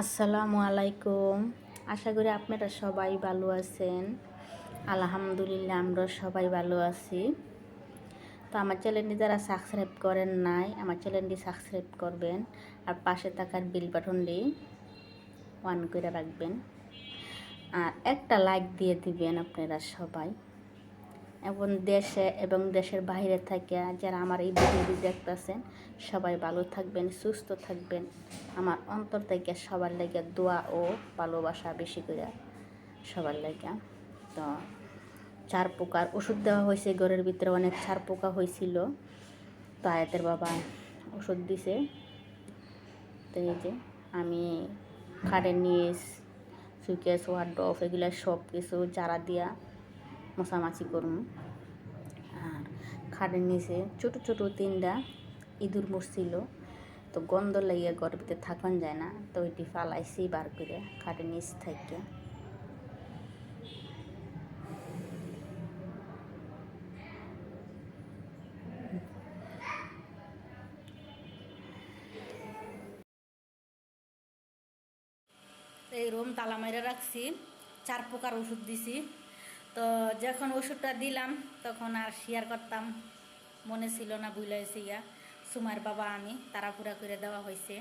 আসসালামু আলাইকুম। আশা করি আপনারা সবাই ভালো আছেন। আলহামদুলিল্লাহ আমরা সবাই ভালো আছি। তো আমার চ্যানেলটি যারা সাবস্ক্রাইব করেন নাই, আমার চ্যানেলটি সাবস্ক্রাইব করবেন আর পাশে থাকার বিল বাটনটি অন করে রাখবেন। আর একটা লাইক দিয়ে দিবেন আপনারা সবাই। এবং দেশে এবং দেশের বাইরে থেকে যারা আমার এই ভিডিওটি দেখতেছেন, সবাই ভালো থাকবেন, সুস্থ থাকবেন। আমার অন্তর থেকে সবার লাগে দোয়া ও ভালোবাসা বেশি করে সবার লাগে। তো চার পোকার ওষুধ দেওয়া হয়েছে, ঘরের ভিতরে অনেক চার পোকা হয়েছিল। তো আয়াতের বাবা ওষুধ দিছে। তো এই যে আমি খাটের নিস সুকেস ওয়ার্ডফ এগুলো সব কিছু চারা দিয়া মশামাছি করুন আর খাটের নিচে ছোট ছোট তিনটা ইঁদুর মরছিল। তো গন্ধ লাগিয়ে ঘরের ভিতরে থাকুন যায় না। তো ওইটি ফালাইছি বার করে খাটের নিচ থেকে। এই রুম তালা মেরে রাখছি। চার প্রকার ওষুধ দিছি। তো যখন ওষুধটা দিলাম, তখন আর শেয়ার করতাম। মনে ছিল না বুঝলাইছি ইয়া সুমার বাবা আমি, তাড়াহুড়া করে দেওয়া হয়েছে।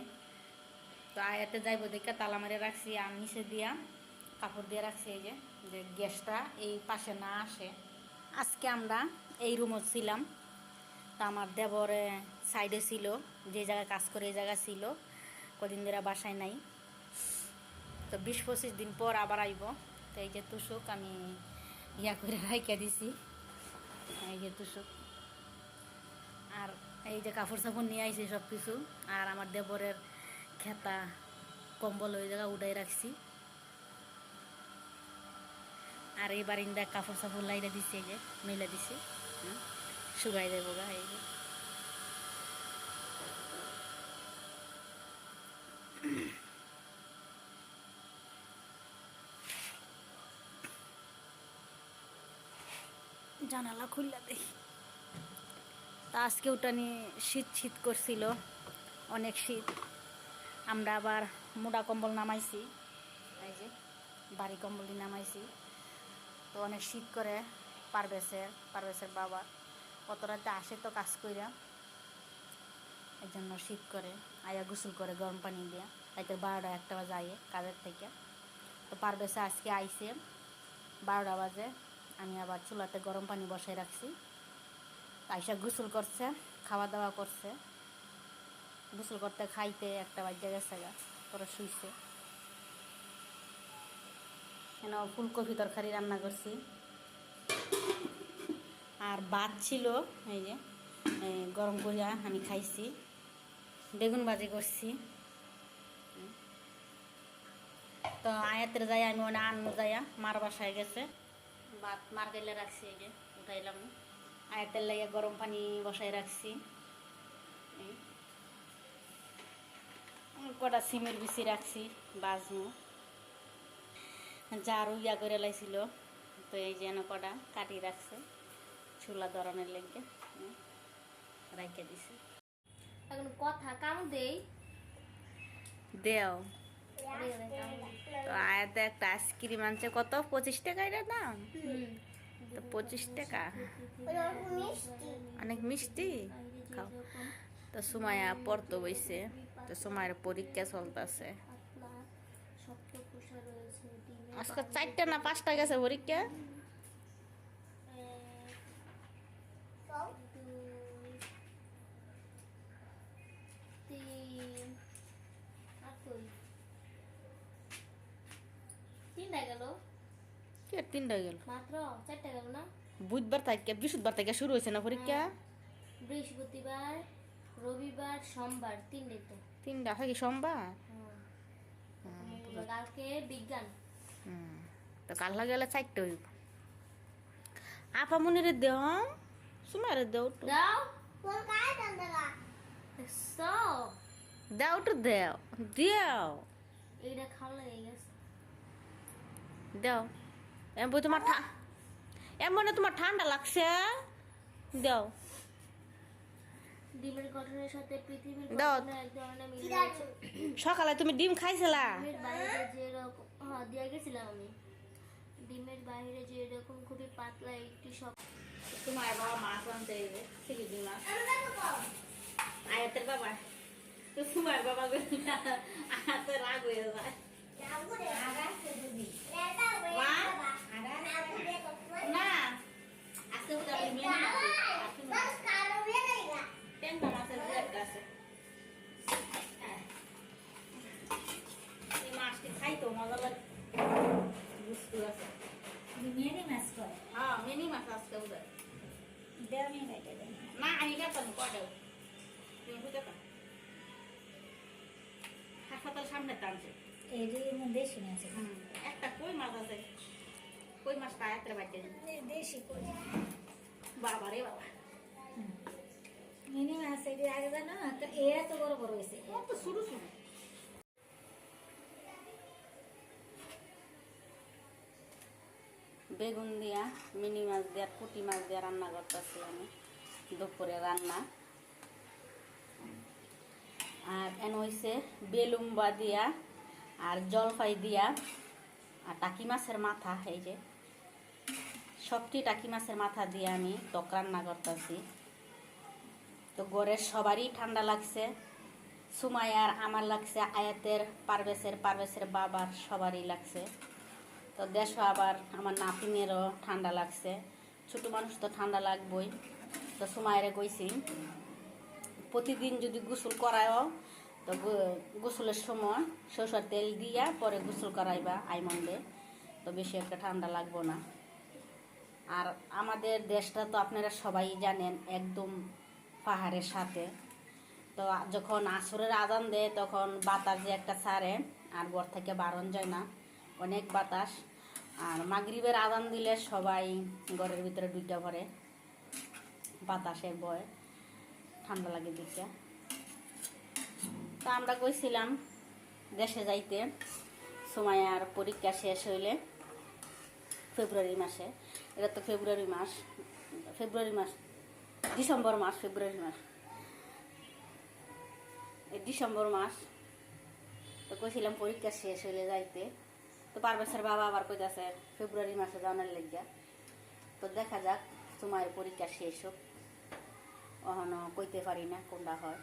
তো আয়াতে যাইব দেখে তালা মেরে রাখছি, আর নিচে দিয়া কাপড় দিয়ে রাখছি এই যে যে গ্যাসটা এই পাশে না আসে। আজকে আমরা এই রুমও ছিলাম। তো আমার দেবরে সাইডে ছিল, যে জায়গায় কাজ করে এই জায়গা ছিল। কদিন ধরে বাসায় নাই। তো বিশ পঁচিশ দিন পর আবার আইব। তো এই যে তুষক, আমি ইয়া করে রাইকা দিছি তুষক আর এই যে কাপড় সাপড় নিয়ে আইছি সব কিছু আর আমার দেবরের খেতা কম্বল ওই জায়গা উঠাই রাখছি। আর এই বারিন্দা কাপড় সাপড় লাইরা দিছি, এই যে মেলা দিছি শুকাই দেবো গা, এই যে। জানালা খুললা দেখি। তা আজকে ওটা নিয়ে শীত শীত করছিল, অনেক শীত। আমরা আবার মোটা কম্বল নামাইছি, এই যে বাড়ি কম্বলটি নামাইছি। তো অনেক শীত করে পারবেশের পারবেশের বাবা কত রাতে আসে তো কাজ কইরা, এই জন্য শীত করে, আয়া গোসল করে গরম পানি দিয়ে। রাতে বারোটা একটা বাজে আইয়ে কাজের থেকে। তো পারবেশে আজকে আইসে বারোটা বাজে। আমি আবার চুলাতে গরম পানি বসাই রাখছি। আইসা গোসল করছে খাওয়া দাওয়া করছে। গোসল করতে খাইতে একটা বাজ্যা গেছে গা, পরে শুইছে। কেন ফুলকপি তরকারি রান্না করছি। আর ভাত ছিল, এই যে গরম করিয়া আমি খাইছি। বেগুন ভাজি করছি। তো আয়াতের যাই আমি ওনে আন্ন যাইয়া মার বাসায় গেছে। ভাত গেলে রাখছি এই যে, উঠাইলাম। আয়াতের লাগে গরম পানি বসাই রাখছি। কটা সিমের বিচি রাখছি বাজমু জারু ইয়া করে লাইছিল, তো এই যেন কটা কাটি রাখছে, চুলা ধরনের লেগে রাইকে দিছি। এখন কথা কাম দেই। দেও। তো আয়াতে একটা আইসক্রিম আনছে। কত? পঁচিশ টাকা এটা দাম? তো পঁচিশ টাকা। অনেক মিষ্টি? খাও। তো সুমায়া পড়তো বইছে। তো সুমায়ের পরীক্ষা চলতেছে। আজকে চারটা না পাঁচটা গেছে পরীক্ষা দুই তিন আর কই তিনটা গেল কি আর তিনটা গেল। মাত্র চারটা গেল না? বুধবার থেকে বৃহস্পতিবার থেকে শুরু হয়েছে না পরীক্ষা? বৃহস্পতিবার রবিবার সোমবার তিনটে তো। তিনটা হয় কি সোমবার? হুম। কালকে বিজ্ঞান। তো কাল গেলে চারটে হইব। আপা মনিরে দেও সুমারে দেও। দাও দাও দেও দেও। এইটা খাওয়া লেগে গেছে। দেও। এম বই তোমার ঠা এমন তোমার ঠান্ডা লাগছে। দেও। ডিমের গঠনের সাথে পৃথিবীর এক ধরনের মিল সকালে তুমি ডিম খাইছিলা? ডিমের বাইরে হ্যাঁ দিয়ে গেছিলাম আমি। ডিমের বাইরে যেরকম খুবই পাতলা একটু সব তোমার বাবা মাছ আনতে থেকে ডিম আয়াতের বাবা। তোমার বাবা আয়াতের রাগ হয়ে যায়। না। আজকে হয় একটা আছে হ্যাঁ। এই মাছটি খাইতো মজা লাগে বুঝতে আছে মেরি মাছ করে হ্যাঁ মিনি মাছ আজকে বোধ দেও নিয়ে বাইটে দেয় না আমি গেতাম কটাও তুমি বুঝতে পার হাসপাতাল সামনে টানছে এর মধ্যে শুনে আছে একটা কই মাছ আছে? কই মাছ পায়াত্রে বাইতে দেশি করে বাবা রে বাবা। মিনি মাছ এটি আগে জানো এ এত বড় বড় হয়েছে। কত শুরু শুরু। বেগুন দিয়া মিনি মাছ দিয়া পুঁটি মাছ দিয়া রান্না করতেছি আমি দুপুরে রান্না। আর এন হইছে বেলুম্বা দিয়া আর জলপাই দিয়া। আর টাকি মাছের মাথা এই যে। সবটি টাকি মাছের মাথা দিয়ে আমি টক রান্না করতেছি। তো গড়ের সবারই ঠান্ডা লাগছে। সুমাইয়ার, আমার লাগছে, আয়াতের পারভেসের পারভেসের বাবার সবারই লাগছে। তো দেশও আবার আমার নাতিনেরও ঠান্ডা লাগছে। ছোটো মানুষ তো ঠান্ডা লাগবই। তো সুমাইয়ারে কইছি, প্রতিদিন যদি গোসল করায়ও, তো গোসলের সময় সরষের তেল দিয়া পরে গোসল করাইবা আইমন্ডে তো বেশি একটা ঠান্ডা লাগবো না। আর আমাদের দেশটা তো আপনারা সবাই জানেন, একদম পাহাড়ের সাথে। তো যখন আসরের আদান দেয়, তখন বাতাস যে একটা ছাড়ে, আর ঘর থেকে বারণ যায় না, অনেক বাতাস। আর মাগরিবের আদান দিলে সবাই ঘরের ভিতরে দুইটা ভরে বাতাসে বয়, ঠান্ডা লাগে দিকে তা আমরা কইছিলাম দেশে যাইতে, সময় আর পরীক্ষা শেষ হইলে ফেব্রুয়ারি মাসে। এটা তো ফেব্রুয়ারি মাস। ফেব্রুয়ারি মাস। ডিসেম্বর মাস, ফেব্রুয়ারি মাস। এই ডিসেম্বর মাস। তো কইছিলাম পরীক্ষা শেষ হইলে যাইতে। তো পারবেশের বাবা আবার কইতাছে, ফেব্রুয়ারি মাসে যাওয়ার লাগিয়া। তো দেখা যাক, তোমার পরীক্ষা শেষ হোক। অহনো কইতে পারি না কোনটা হয়।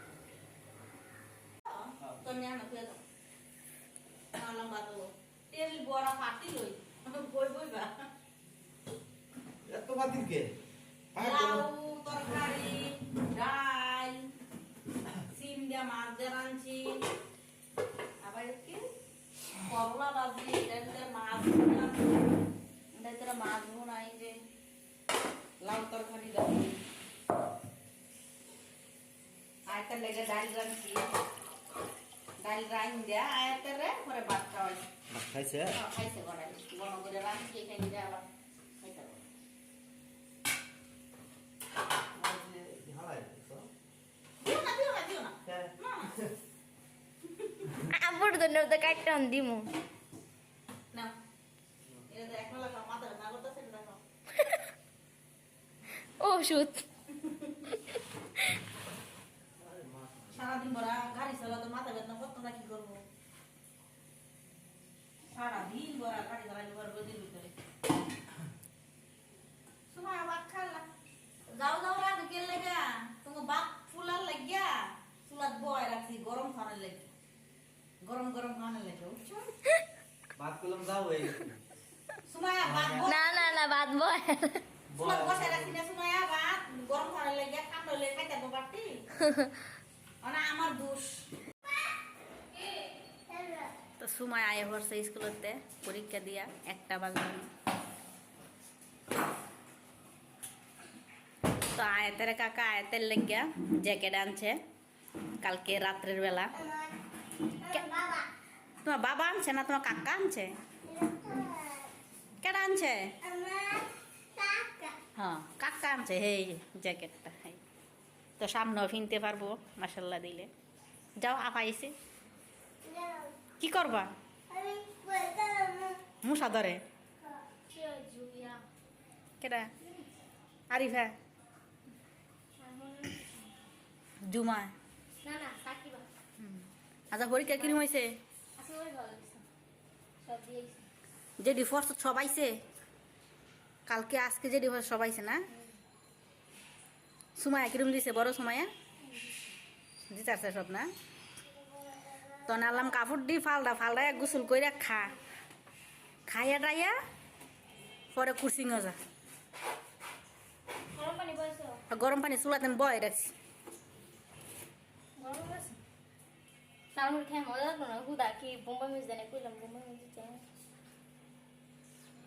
তেল বড়া পাতি লই। বই বইবা। এত বাতিল কে লাউ তরকারি ডাল সিম দিয়া মাছ দিয়ে রাঁধছি। আবার কি? করলা ভাজি এটা মাছ এটা ভিতরে মাছ ভুনা এই যে লাউ তরকারি দাও আয়তার লেগে ডাল রাঁধছি। ডাল রাঁধ দেয়া আয়তার পরে ভাত খাওয়াই। খাইছে? খাইছে করাই গরম করে রাঁধছি এখানে আবার খাইতে হবে। হালাই দিও না দিও না দিও না না আবার তো নৌতে কাটটা দিমু। না। ওষুধ সারাদিন ভরা গাড়ি চালাতে মাথা বেদনা করতো না কি করব সারাদিন ভরা গাড়ি চালাতে পারব দিন ভিতরে সময় ভাত খালা যাও যাও রাত কে লেগা তোমার বাপ ফুলার লাগিয়া চুলাত বয় রাখছি গরম খাওয়ার লাগে গরম গরম খাওয়ার লাগে বুঝছ ভাত না না না বাদ বয় চুলাত বসে রাখছি না সময় ভাত গরম খাওয়ার লাগে ঠান্ডা হলে খাইতে পারতি না আমার দোষ। তো সময় আয় স্কুলতে পরীক্ষা দিয়া একটা বাজলাম তো আয়তের কাকা আয়তের লেগিয়া জ্যাকেট আনছে কালকে রাত্রের বেলা। তোমার বাবা আনছে না তোমার কাকা আনছে? আনছে হ্যাঁ কাকা আনছে এই জ্যাকেটটা এই তো সামনেও কিনতে পারব মাসাল্লাহ দিলে যাও আপাইছে কি করবা মুসা ধরে কেডা আরিফা জুমা আচ্ছা পরীক্ষা কিরম হয়েছে আজকে ওই ভালো লাগছে সব দিয়েছি যে ডিফোর্স সব আইছে কালকে আজকে যে ডিভোর্স সব আইছে না সুমায়া কিরম দিছে? বড় সুমায়া দিতে আসছে সব না? তো নালাম কাপড় দি ফালদা ফালদা গোসল কইরা খা। খাইয়া টাইয়া পরে কুসিং যা। গরম পানি গরম পানি চুলাতে বয় রাখছি। খেয়ে মজা বোম্বা মিস বোম্বা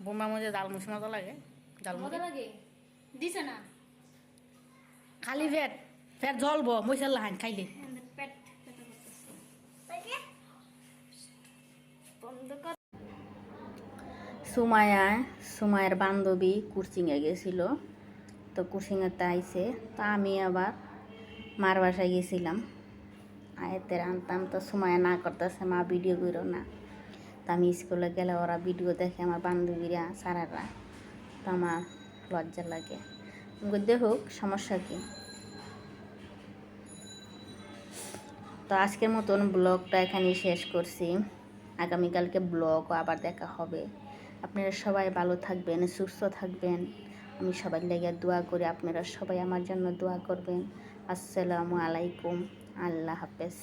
বোম্বা মজা লাগে। মজা লাগে? দিছে না? খালি পেট পেট জ্বলবো মশাল লাহান খাইলে। পেট সুমায়া সুমায়ের বান্ধবী কুর্সিংয়ে গেছিল। তো কুর্সিংয়েতে আইসে তো আমি আবার মার বাসায় গেছিলাম। আয়তের আনতাম তো সুমায়া না করতেছে মা ভিডিও করো না। তো আমি স্কুলে গেলে ওরা ভিডিও দেখে আমার বান্ধবীরা সারারা। তো আমার লজ্জা লাগে। আমি দেখুক সমস্যা কি? তো আজকের মতন ব্লগটা এখানেই শেষ করছি। আগামীকালকে ব্লগও আবার দেখা হবে। আপনারা সবাই ভালো থাকবেন, সুস্থ থাকবেন। আমি সবাই লেগে দোয়া করি, আপনারা সবাই আমার জন্য দোয়া করবেন। আসসালামু আলাইকুম, আল্লাহ হাফেজ।